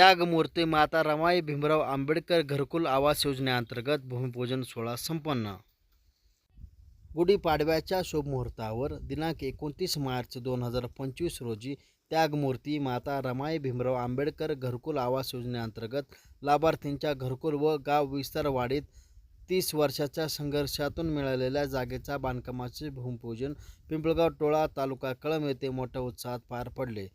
त्यागमूर्ती माता रमाई भीमराव आंबेडकर घरकुल आवास योजनेअंतर्गत भूमिपूजन सोहळा संपन्न. गुढीपाडव्याच्या शुभमुहूर्तावर दिनांक एकोणतीस मार्च दोन हजार पंचवीस रोजी त्यागमूर्ती माता रमाई भीमराव आंबेडकर घरकुल आवास योजनेअंतर्गत लाभार्थींच्या घरकुल व गाव विस्तारवाडीत तीस वर्षाच्या संघर्षातून मिळालेल्या जागेच्या बांधकामाचे भूमिपूजन पिंपळगाव टोळा तालुका कळम येथे मोठ्या उत्साहात पार पडले.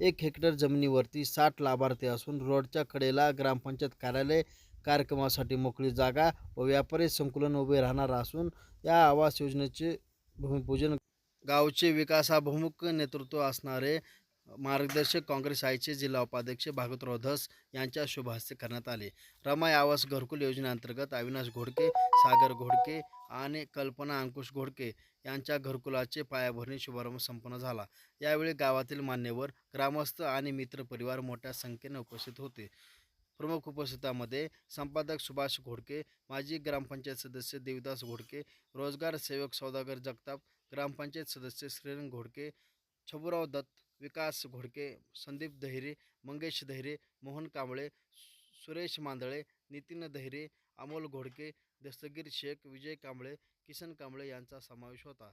एक हेक्टर जमिनीवरती साठ लाभार्थी असून रोडच्या कडेला ग्रामपंचायत कार्यालय कार्यक्रमासाठी मोकळी जागा व व्यापारी संकुलन उभे राहणार असून या आवास योजनेचे भूमिपूजन गावचे विकासाभिमुख नेतृत्व असणारे मार्गदर्शक काँग्रेस आयचे जिल्हा उपाध्यक्ष भागवतराव धस यांच्या शुभ हस्ते करण्यात आले. रमाई आवास घरकुल योजनेअंतर्गत अविनाश घोडके सागर घोडके आणि कल्पना अंकुश घोडके यांच्या घरकुलाचे पायाभरणी शुभारंभ संपन्न झाला. यावेळी गावातील मान्यवर ग्रामस्थ आणि मित्रपरिवार मोठ्या संख्येने उपस्थित होते. प्रमुख उपस्थितामध्ये संपादक सुभाष घोडके माजी ग्रामपंचायत सदस्य देवदास घोडके रोजगार सेवक सौदागर जगताप ग्रामपंचायत सदस्य श्रीरंग घोडके छबुराव दत्त विकास घोडके संदीप दहिरे मंगेश दहिरे मोहन कांबळे सुरेश मांदळे नितीन दहिरे अमोल घोडके दस्तगीर शेख विजय कांबळे किसन कांबळे यांचा समावेश होता.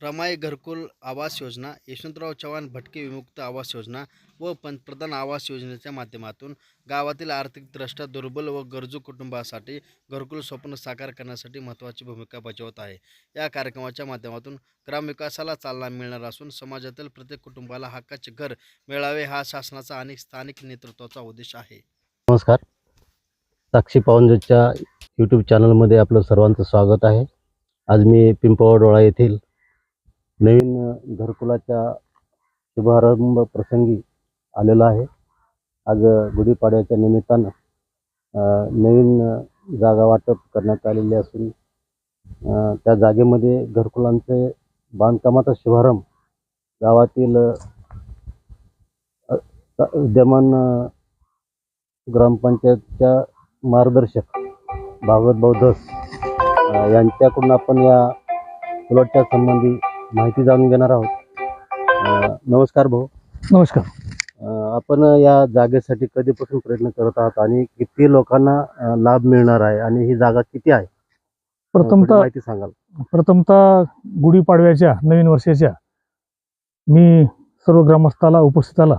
रमाई घरकुल आवास योजना यशवंतराव चव्हाण भटके विमुक्त आवास योजना व पंतप्रधान आवास योजनेच्या माध्यमातून गावातील आर्थिकदृष्ट्या दुर्बल व गरजू कुटुंबासाठी घरकुल स्वप्न साकार करण्यासाठी महत्त्वाची भूमिका बजावत आहे. या कार्यक्रमाच्या माध्यमातून ग्रामविकासाला चालना मिळणार असून समाजातील प्रत्येक कुटुंबाला हक्काचे घर मिळावे हा शासनाचा आणि स्थानिक नेतृत्वाचा उद्देश आहे. नमस्कार. साक्षी पवनजोतच्या यूट्यूब चॅनलमध्ये आपलं सर्वांचं स्वागत आहे. आज मी पिंपळडोळा येथील नवीन घरकुलाच्या शुभारंभ प्रसंगी आलेलो आहे. आज गुढीपाड्याच्या निमित्तानं नवीन जागा वाटप करण्यात आलेली असून त्या जागेमध्ये घरकुलांचे बांधकामाचा शुभारंभ गावातील विद्यमान ग्रामपंचायतच्या मार्गदर्शक भागवत बौद्धस अ, यांच्याकडून आपण या प्लॉटच्या संबंधी माहिती जाणून घेणार आहोत. नमस्कार भाऊ. नमस्कार. आपण या जागेसाठी कधीपासून प्रयत्न करत आहात आणि किती लोकांना लाभ मिळणार आहे आणि ही जागा किती आहे? प्रथमतः माहिती सांगाल. प्रथमतः गुढीपाडव्याच्या नवीन वर्षाच्या मी सर्व ग्रामस्थाला उपस्थिताला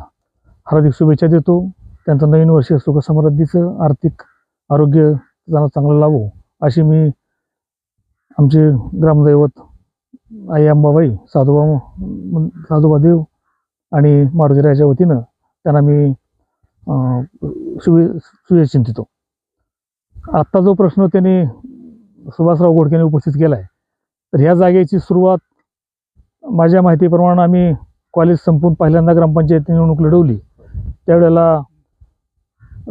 हार्दिक शुभेच्छा देतो. त्यांचं नवीन वर्ष सुखसमृद्धीचं आर्थिक आरोग्य त्यांना चांगलं लावो अशी मी आमचे ग्रामदैवत आई अंबाबाई साधोबा म- साधोबा देव आणि मारुतीरायाच्या वतीनं त्यांना मी अं, शुभे चिंतितो. आत्ता जो प्रश्न त्यांनी सुभाषराव गोडकेने उपस्थित केला आहे तर ह्या जागेची सुरुवात माझ्या माहितीप्रमाणे आम्ही कॉलेज संपून पहिल्यांदा ग्रामपंचायत निवडणूक लढवली. त्यावेळेला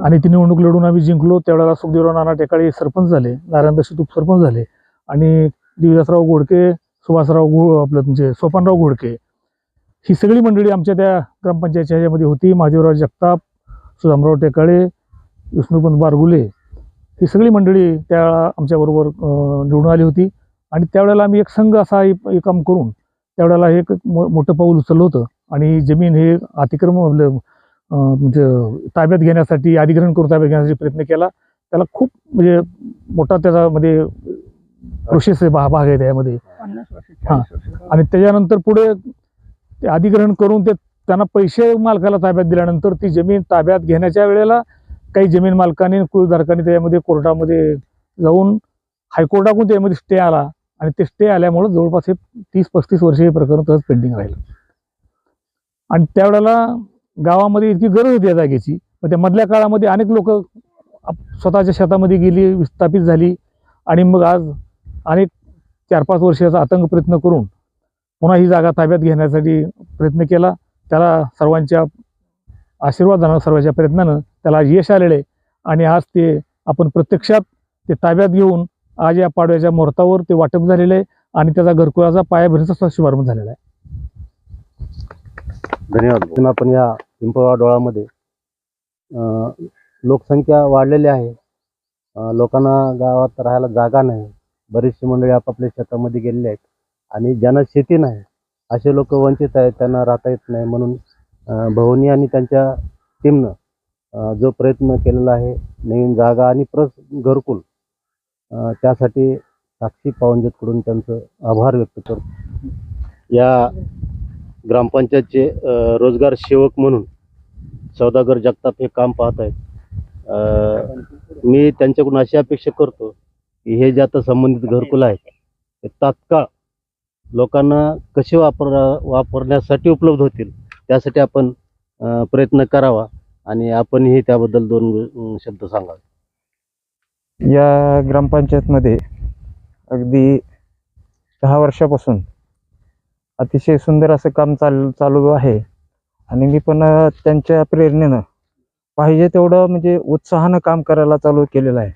आणि ती निवडणूक लढून आम्ही जिंकलो. त्यावेळेला सुखदेवराव नाना टेकाळे सरपंच झाले. नारायण दशी उपसरपंच झाले. आणि दिवदासराव गोडके सुभाषराव घो आपलं म्हणजे सोपानराव घोडके. ही सगळी मंडळी आमच्या त्या ग्रामपंचायतच्या ह्याच्यामध्ये होती. महादेवराव जगताप सुदामराव टेकाळे विष्णुपंत बारगुले. ही सगळी मंडळी त्या आमच्याबरोबर निवडून आली होती. आणि त्यावेळेला आम्ही एक संघ असा हे काम करून त्यावेळेला हे एक मो- मोठं पाऊल उचललं होतं. आणि जमीन हे अतिक्रम आपलं, म्हणजे ताब्यात घेण्यासाठी अधिग्रहण करून ताब्यात घेण्यासाठी प्रयत्न केला. त्याला खूप म्हणजे मोठा त्याच्यामध्ये प्रोसेस आहे भा- भाग आहे त्यामध्ये. हां. आणि त्याच्यानंतर पुढे ते अधिग्रहण करून ते त्यांना पैसे मालकाला ताब्यात दिल्यानंतर ती जमीन ताब्यात घेण्याच्या वेळेला काही जमीन मालकांनी कुळधारकांनी त्याच्यामध्ये कोर्टामध्ये जाऊन हायकोर्टाकडून त्यामध्ये स्टे आला. आणि ते स्टे आल्यामुळे जवळपास हे तीस पस्तीस वर्ष हे प्रकरण तसंच पेंडिंग राहिलं. आणि त्यावेळेला गावामध्ये इतकी गरज होती या जागेची. मग त्या मधल्या काळामध्ये अनेक लोक स्वतःच्या शेतामध्ये गेली विस्थापित झाली. आणि मग आज अनेक चार पाच वर्षाचा आतंक प्रयत्न करून पुन्हा ही जागा ताब्यात घेण्यासाठी प्रयत्न केला. त्याला सर्वांच्या आशीर्वादानं सर्वांच्या प्रयत्नानं त्याला यश आलेलं आहे. आणि आज ते आपण प्रत्यक्षात ते ताब्यात घेऊन आज या पाडव्याच्या मुहूर्तावर ते वाटप झालेलं आहे आणि त्याचा घरकुळाचा पायाभरणीचा शुभारंभ झालेला आहे. धन्यवाद. आपण या पिंपळा डोळामध्ये लोकसंख्या वाढलेली आहे. लोकांना गावात राहायला जागा नाही. बरीचशी मंडळी आपापल्या शेतामध्ये गेलेली आहेत आणि ज्यांना शेती नाही. असे लोक वंचित आहेत त्यांना राहता येत नाही म्हणून भवनी आणि त्यांच्या टीमनं जो प्रयत्न केलेला आहे नवीन जागा आणि प्रस घरकुल त्यासाठी साक्षी पावंजतकडून त्यांचं आभार व्यक्त करतो. या ग्रामपंचायतचे रोजगार सेवक म्हणून सौदागर जगताप हे काम पाहत आहेत. मी त्यांच्याकडून अशी अपेक्षा करतो की हे जे आता संबंधित घरकुल आहेत ते तात्काळ लोकांना कसे वापर वापरण्यासाठी उपलब्ध होतील त्यासाठी आपण प्रयत्न करावा आणि आपणही त्याबद्दल दोन शब्द सांगावे. या ग्रामपंचायतमध्ये अगदी दहा वर्षापासून अतिशय सुंदर असं काम चाल चालू आहे. आणि मी पण त्यांच्या प्रेरणेनं पाहिजे तेवढं म्हणजे उत्साहानं काम करायला चालू केलेलं आहे.